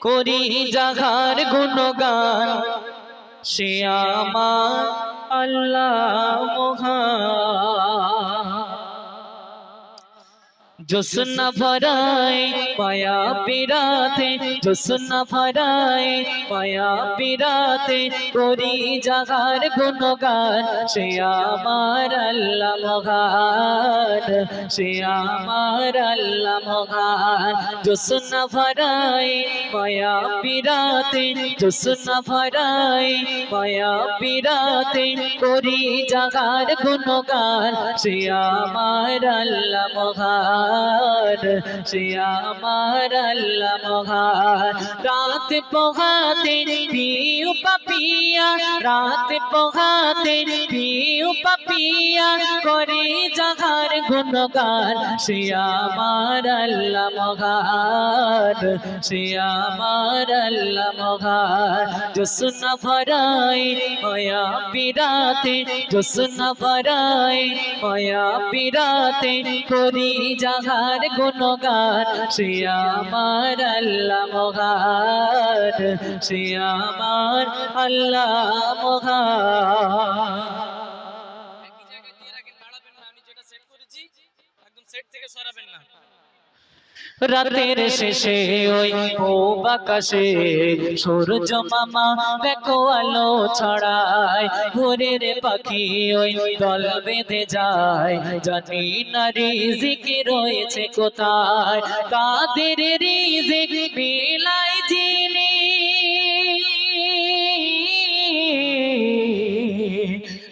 করি জাগার গুণগান। সে আল্লাহ মহান। জোসনা ভরায় মায়া পিরাতে জোসনা ভরায় মায়া পিরাতে করি জাগার গুণগান সে আমার আল্লাহ মহান সে আমার আল্লাহ মহান জোসনা ভরায় মায়া পিরাতে জোসনা ভরায় মায়া পিরাতে করি জাগার গুণগান সে আমার আল্লাহ মহান সে আমার আল্লাহ মহান। রাত পোহাতে পিউ পাপিয়া রাত পোহাতে পিউ পাপিয়া করে জাগার গুণগান, সে আমার আল্লাহ মহান, সে আমার আল্লাহ মহান। জোসনা ভরাই মায়া পিরাতে জোসনা ভরাই মায়া পিরাতে করি জাহার গুণগান, সে আমার আল্লাহ মহান, সে আমার আল্লাহ মহান। সেট থেকে সরাবেন না। রাতের শেষে ওই ও বাকাশে সূর্য মামা দেখো আলো ছড়ায়, ভোরের পাখি ওই দল বেঁধে যায়। জানি না রিজিকে রয়েছে কোথায়, তাদের রিজিক মিলাই যিনি।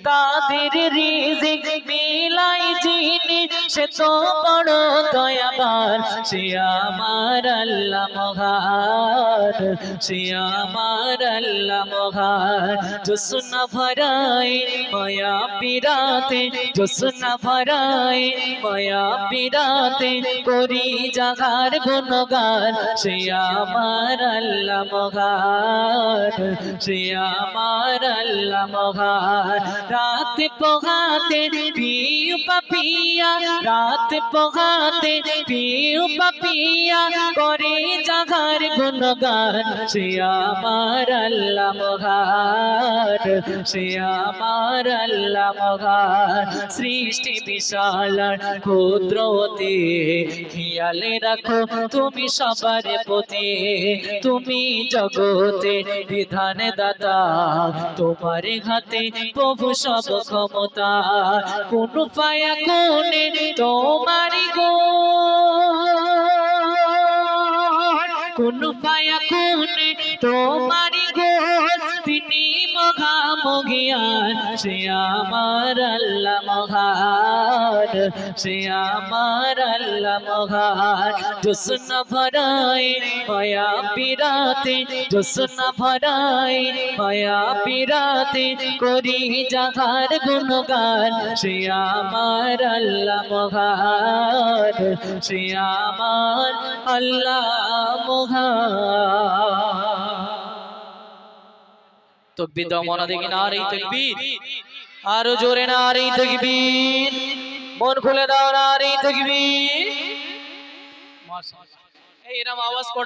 তাদের রিজিক মিলাই যিনি। সে তো বড় দয়াবান, সে আমার আল্লাহ মহান, সে আমার আল্লাহ মহান। জোসনা ভরাই, মায়া পিরাতে জোসনা ভরাই, মায়া পিরাতে করি জাগার গুণগান। সে আমার আল্লাহ মহান, সে আমার আল্লাহ মহান। রাত পোহাতে পিউ পাপিয়া রাত পোহাতে পিউ পাপিয়া করে জাগার গুণগান। সে আমার আল্লাহ মহান, সে আমার আল্লাহ মহান। সৃষ্টি বিশাল ক্ষুদ্রতে খেয়ালে রাখো, তুমি সবার প্রতি। তুমি জগতে বিধান দাতা, তোমার হাতে প্রভু সব ক্ষমতা। কোন পায়া কোনে তোমার গো কোন পায়া কোন তোমার গো মহামগিয়ান সে আমার আল্লাহ মহান, সে আমার আল্লাহ মহান। জোসনা ভরাই, মায়া পিরাতে জোসনা ভরাই, মায়া পিরাতে করি জাগার গুণগান। সে আমার আল্লাহ মহান, সে আমার আল্লাহ মহান। তকবীর দাও মনে দেখি না আর এই তকবীর। আরও জোরে না আর এই তকবীর। মন খুলে দাও না আর এই তকবীর। এরকম আওয়াজ